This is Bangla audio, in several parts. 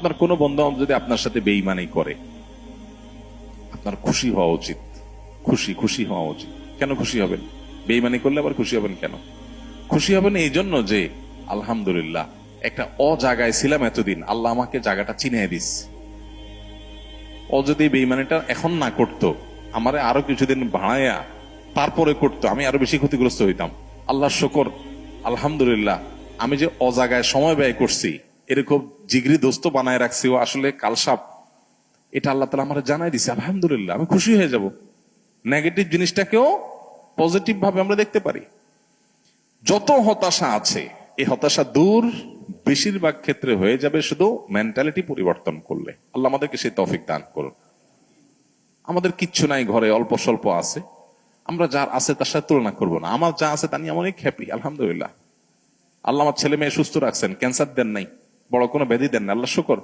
আপনার কোনো বন্ধু যদি আপনার সাথে বেইমানি করে, আপনার খুশি হওয়া উচিত। খুশি খুশি হওয়া উচিত। কেন খুশি হবেন? বেইমানি করলে আবার খুশি হবেন কেন? খুশি হবেন এই জন্য যে, আলহামদুলিল্লাহ, একটা অ জায়গায় ছিলাম এতদিন, আল্লাহ আমাকে জায়গাটা চিনিয়ে দিস। ও যদি বেইমানিটা এখন না করতো, আমারে আরও কিছুদিন ভাড়াইয়া তারপরে করতো, আমি আরও বেশি ক্ষতিগ্রস্ত হইতাম। আল্লাহ শকর, আলহামদুলিল্লাহ, আমি যে অজাগায় সময় ব্যয় করছি এরকম জিগরি দোস্ত বানায় রাখছি, ও আসলে কালসাপ এটা আল্লাহ তালা আমার জানাই দিছে, আলহামদুলিল্লাহ, আমি খুশি হয়ে যাব। নেগেটিভ জিনিসটাকেও পজিটিভ ভাবে আমরা দেখতে পারি। যত হতাশা আছে, এই হতাশা দূর বেশিরভাগ ক্ষেত্রে হয়ে যাবে শুধু মেন্টালিটি পরিবর্তন করলে। আল্লাহ আমাদেরকে সেই তফিক দান করুন। আমাদের কিচ্ছু নাই ঘরে, অল্প স্বল্প আছে। আমরা যার আছে তার সাথে তুলনা করব না। আমার যা আছে তা নিয়ে আমি অনেক হ্যাপি আলহামদুলিল্লাহ। আল্লাহ আমার ছেলে মেয়ে সুস্থ রাখছেন ক্যান্সার দেন নাই। বড় কোনো ব্যাধি দেন না, আল্লাহ শুকর।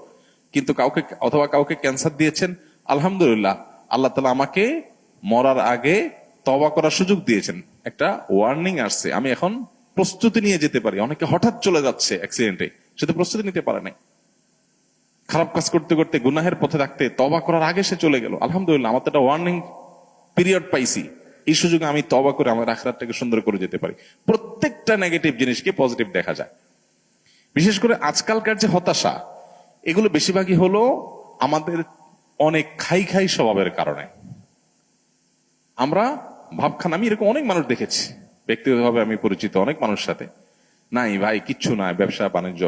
কিন্তু কাউকে, অথবা কাউকে ক্যান্সার দিয়েছেন, আলহামদুলিল্লাহ, আল্লাহ তালা আমাকে মরার আগে তবা করার সুযোগ দিয়েছেন। একটা ওয়ার্নিং আসছে, আমি এখন প্রস্তুতি নিয়ে যেতে পারি। অনেকে হঠাৎ চলে যাচ্ছে অ্যাক্সিডেন্টে সে তো প্রস্তুতি নিতে পারে নাই। খারাপ কাজ করতে করতে, গুনাহের পথে রাখতে তবা করার আগে সে চলে গেল। আলহামদুলিল্লাহ, আমার তো একটা ওয়ার্নিং পিরিয়ড পাইছি। এই সুযোগে আমি তবা করে আমার আখরাতটাকে সুন্দর করে যেতে পারি। প্রত্যেকটা নেগেটিভ জিনিসকে পজিটিভ দেখা যায়। বিশেষ করে আজকালকার যে হতাশা, এগুলো বেশিরভাগই হলো আমাদের অনেক খাই খাই স্বভাবের কারণে। আমরা ভাবখান, আমি এরকম অনেক মানুষ দেখেছি, ব্যক্তিগতভাবে আমি পরিচিত অনেক মানুষ সাথে। নাই ভাই, কিচ্ছু নাই, ব্যবসা, বাণিজ্য,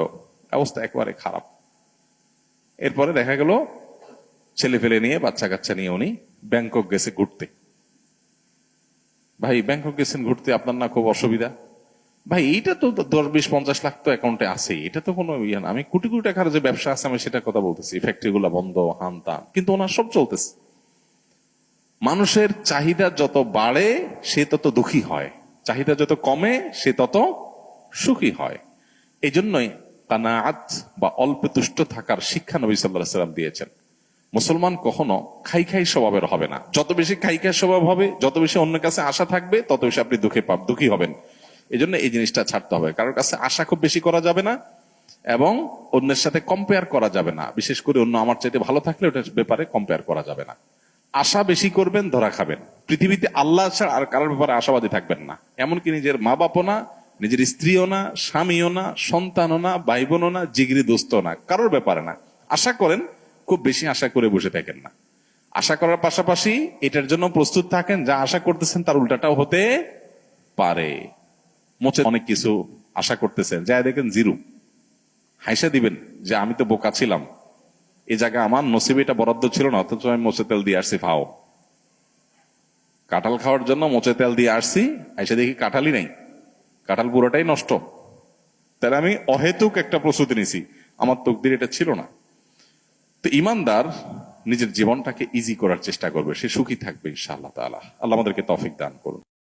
অবস্থা একেবারে খারাপ। এরপরে দেখা গেল, ছেলে ফেলে নিয়ে, বাচ্চা কাচ্চা নিয়ে উনি ব্যাংকক গেছে ঘুরতে। ভাই, ব্যাংকক গেছেন ঘুরতে আপনার না খুব অসুবিধা? ভাই, এইটা তো দশ, বিশ, পঞ্চাশ লাখ তো অ্যাকাউন্টে আছে এটা তো কোনো ইয়ে না। আমি কোটি কোটি টাকার যে ব্যবসা আছে, আমি সেটা কথা বলতেছি। ফ্যাক্টরি গুলা বন্ধ, হান, তান। কিন্তু ওনার সব চলতেছে। মানুষের চাহিদা যত বাড়ে, সে তত দুঃখী হয়। চাহিদা যত কমে, সে তত সুখী হয়। এই জন্যই কানাআত বা অল্প তুষ্ট থাকার শিক্ষা নবী সাল্লাহ সাল্লাম দিয়েছেন। মুসলমান কখনো খাই খাই স্বভাবের হবে না। যত বেশি খাই খাই স্বভাব হবে, যত বেশি অন্যের কাছে আশা থাকবে, তত বেশি আপনি দুঃখে পাব দুঃখী হবেন। এই জন্য এই জিনিসটা ছাড়তে হবে। কারোর কাছে আশা খুব বেশি করা যাবে না এবং অন্যের সাথে কম্পেয়ার করা যাবে না। বিশেষ করে অন্য আমার চাইতে ভালো থাকলে ওটার ব্যাপারে কম্পেয়ার করা যাবে না। আশা বেশি করবেন, ধরা খাবেন। পৃথিবীতে আল্লাহ আর কারোর ব্যাপারে আশাবাদী থাকবেন না। এমনকি নিজের মা বাপও না, নিজের স্ত্রীও না, স্বামীও না, সন্তানও না ভাই বোনও না, জিগরি দোস্ত না, কারোর ব্যাপারে না। আশা করেন, খুব বেশি আশা করে বসে থাকেন না। আশা করার পাশাপাশি এটার জন্য প্রস্তুত থাকেন, যা আশা করতেছেন তার উল্টাটাও হতে পারে। মোচে অনেক কিছু আশা করতেছেন। যা দেখেন জিরো। হাইসা দিবেন যে, আমি তো বোকা ছিলাম। এই জায়গায় আমার নসিবে এটা বরাদ্দ ছিল না, অথচ আমি মোচে তেল দিয়ে আসছি ফাও কাঁঠাল খাওয়ার জন্য মোচে তেল দিয়ে আসছি এসে দেখি কাঁঠালই নেই। কাঁঠাল পুরোটাই নষ্ট। তাহলে আমি অহেতুক একটা প্রস্তুতি নিছি। আমার তকদির এটা ছিল না। তো ইমানদার নিজের জীবনটাকে ইজি করার চেষ্টা করবে। সে সুখী থাকবে, ইনশাআল্লাহ তাআলা। আল্লাহ আমাদেরকে তৌফিক দান করুন।